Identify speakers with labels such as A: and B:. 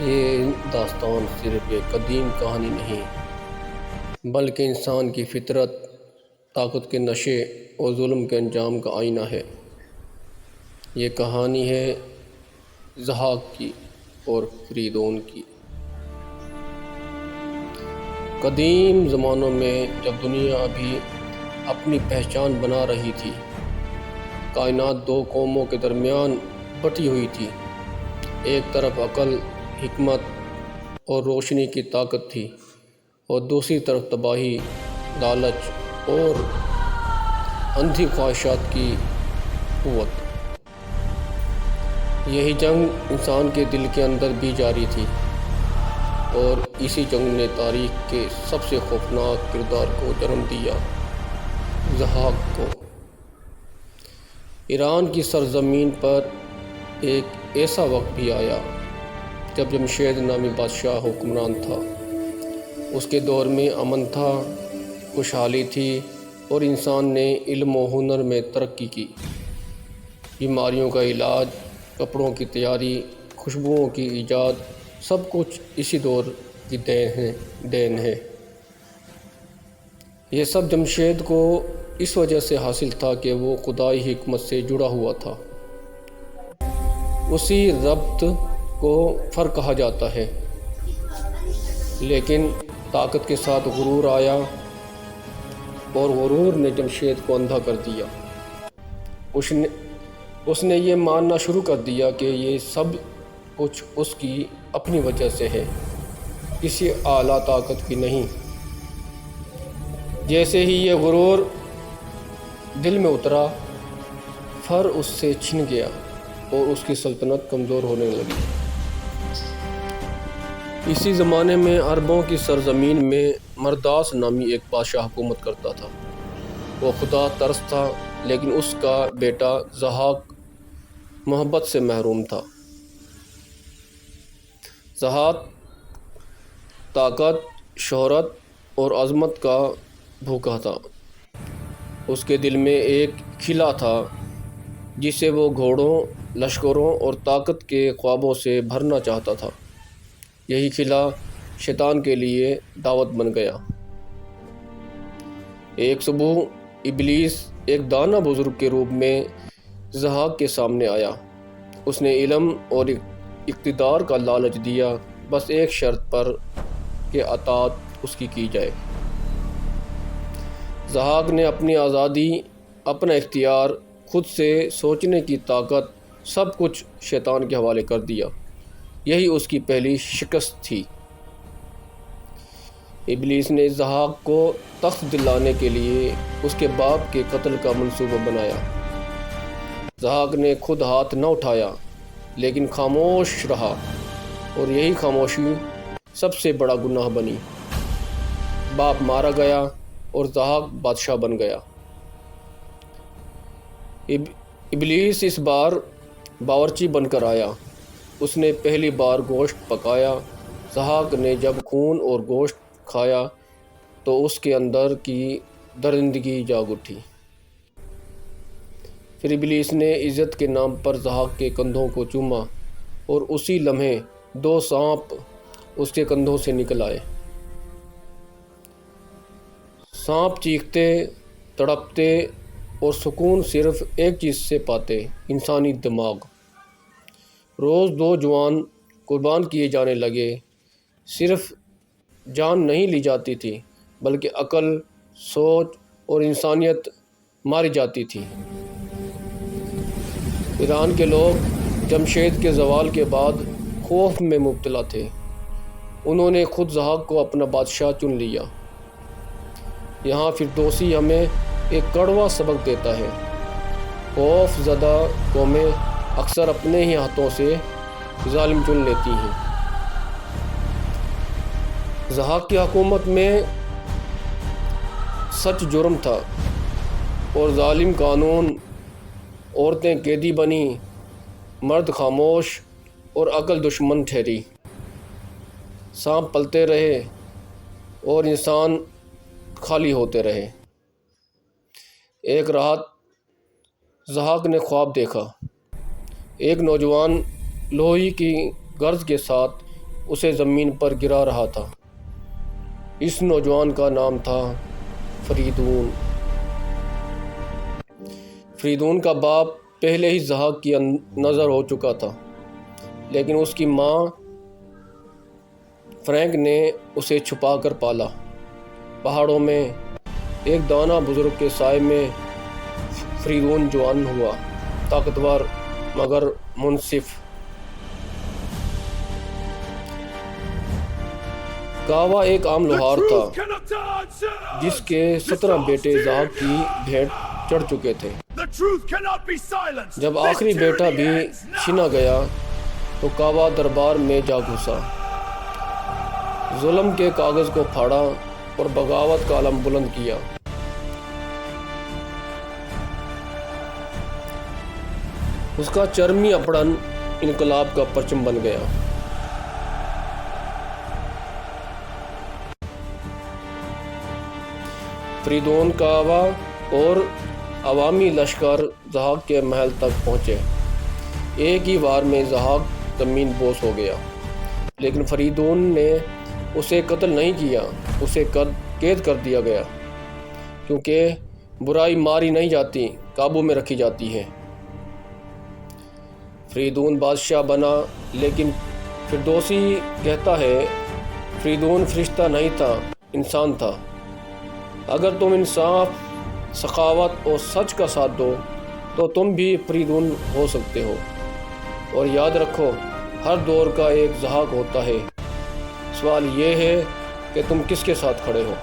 A: یہ داستان صرف ایک قدیم کہانی نہیں، بلکہ انسان کی فطرت، طاقت کے نشے اور ظلم کے انجام کا آئینہ ہے۔ یہ کہانی ہے زحاق کی اور فریدون کی۔ قدیم زمانوں میں جب دنیا ابھی اپنی پہچان بنا رہی تھی، کائنات دو قوموں کے درمیان بٹی ہوئی تھی۔ ایک طرف عقل حکمت اور روشنی کی طاقت تھی اور دوسری طرف تباہی، لالچ اور اندھی خواہشات کی قوت۔ یہی جنگ انسان کے دل کے اندر بھی جاری تھی اور اسی جنگ نے تاریخ کے سب سے خوفناک کردار کو جنم دیا۔ زحاق کو۔ ایران کی سرزمین پر ایک ایسا وقت بھی آیا جب جمشید نامی بادشاہ حکمران تھا۔ اس کے دور میں امن تھا، خوشحالی تھی اور انسان نے علم و ہنر میں ترقی کی۔ بیماریوں کا علاج، کپڑوں کی تیاری، خوشبوؤں کی ایجاد، سب کچھ اسی دور کی دین ہے دین ہے۔ یہ سب جمشید کو اس وجہ سے حاصل تھا کہ وہ خدائی حکمت سے جڑا ہوا تھا۔ اسی ربط کو فرق کہا جاتا ہے۔ لیکن طاقت کے ساتھ غرور آیا اور غرور نے جمشید کو اندھا کر دیا۔ اس نے اس نے یہ ماننا شروع کر دیا کہ یہ سب کچھ اس کی اپنی وجہ سے ہے۔ کسی اعلیٰ طاقت کی نہیں۔ جیسے ہی یہ غرور دل میں اترا، فر اس سے چھن گیا اور اس کی سلطنت کمزور ہونے لگی۔ اسی زمانے میں عربوں کی سرزمین میں مرداس نامی ایک بادشاہ حکومت کرتا تھا۔ وہ خدا ترس تھا، لیکن اس کا بیٹا زحاق محبت سے محروم تھا۔ زحاق طاقت، شہرت اور عظمت کا بھوکا تھا۔ اس کے دل میں ایک کھلا تھا، جسے وہ گھوڑوں، لشکروں اور طاقت کے خوابوں سے بھرنا چاہتا تھا۔ یہی کھلا شیطان کے لیے دعوت بن گیا۔ ایک صبح ابلیس ایک دانہ بزرگ کے روپ میں زحاق کے سامنے آیا۔ اس نے علم اور اقتدار کا لالچ دیا۔ بس ایک شرط پر کہ اطاعت اس کی کی جائے۔ زحاق نے اپنی آزادی، اپنا اختیار، خود سے سوچنے کی طاقت، سب کچھ شیطان کے حوالے کر دیا۔ یہی اس کی پہلی شکست تھی۔ ابلیس نے زحاق کو تخت دلانے کے لیے اس کے باپ کے قتل کا منصوبہ بنایا۔ زحاق نے خود ہاتھ نہ اٹھایا، لیکن خاموش رہا۔ اور یہی خاموشی سب سے بڑا گناہ بنی۔ باپ مارا گیا اور زحاق بادشاہ بن گیا۔ اب ابلیس اس بار باورچی بن کر آیا۔ اس نے پہلی بار گوشت پکایا۔ زحاق نے جب خون اور گوشت کھایا تو اس کے اندر کی درندگی جاگ اٹھی۔ پھر ابلیس نے عزت کے نام پر زحاق کے کندھوں کو چوما اور اسی لمحے دو سانپ اس کے کندھوں سے نکل آئے۔ سانپ چیختے، تڑپتے اور سکون صرف ایک چیز سے پاتے، انسانی دماغ۔ روز دو جوان قربان کیے جانے لگے۔ صرف جان نہیں لی جاتی تھی، بلکہ عقل، سوچ اور انسانیت ماری جاتی تھی۔ ایران کے لوگ جمشید کے زوال کے بعد خوف میں مبتلا تھے۔ انہوں نے خود زحاق کو اپنا بادشاہ چن لیا۔ یہاں فردوسی ہمیں ایک کڑوا سبق دیتا ہے۔ خوف زدہ قومیں اکثر اپنے ہی ہاتھوں سے ظالم چن لیتی ہیں۔ زحاق کی حکومت میں سچ جرم تھا اور ظالم قانون عورتیں قیدی بنی، مرد خاموش اور عقل دشمن ٹھہری۔ سانپ پلتے رہے اور انسان خالی ہوتے رہے۔ ایک رات زحاق نے خواب دیکھا۔ ایک نوجوان لوہی کی غرض کے ساتھ اسے زمین پر گرا رہا تھا۔ اس نوجوان کا نام تھا فریدون۔ فریدون کا باپ پہلے ہی زہاق کی نظر ہو چکا تھا، لیکن اس کی ماں فرینک نے اسے چھپا کر پالا۔ پہاڑوں میں ایک دانا بزرگ کے سائے میں فریدون جوان ہوا، طاقتور مگر منصف۔ کعوہ ایک عام لوہار تھا جس کے سترہ بیٹے زہاق کی بھیٹ چڑھ چکے تھے۔ جب آخری بیٹا بھی چھنا گیا تو کعوہ دربار میں جا گھسا۔ ظلم کے کاغذ کو پھاڑا اور بغاوت کا علم بلند کیا۔ اس کا چرمی اپڑن انقلاب کا پرچم بن گیا۔ فریدون کعوہ اور عوامی لشکر زہاق کے محل تک پہنچے۔ ایک ہی وار میں زہاق زمین بوس ہو گیا۔ لیکن فریدون نے اسے قتل نہیں کیا، اسے قید کر دیا گیا۔ کیونکہ برائی ماری نہیں جاتی، قابو میں رکھی جاتی ہے۔ فریدون بادشاہ بنا، لیکن فردوسی کہتا ہے، فریدون فرشتہ نہیں تھا، انسان تھا۔ اگر تم انصاف، سخاوت اور سچ کا ساتھ دو، تو تم بھی فریدون ہو سکتے ہو۔ اور یاد رکھو، ہر دور کا ایک زہاق ہوتا ہے۔ سوال یہ ہے کہ تم کس کے ساتھ کھڑے ہو؟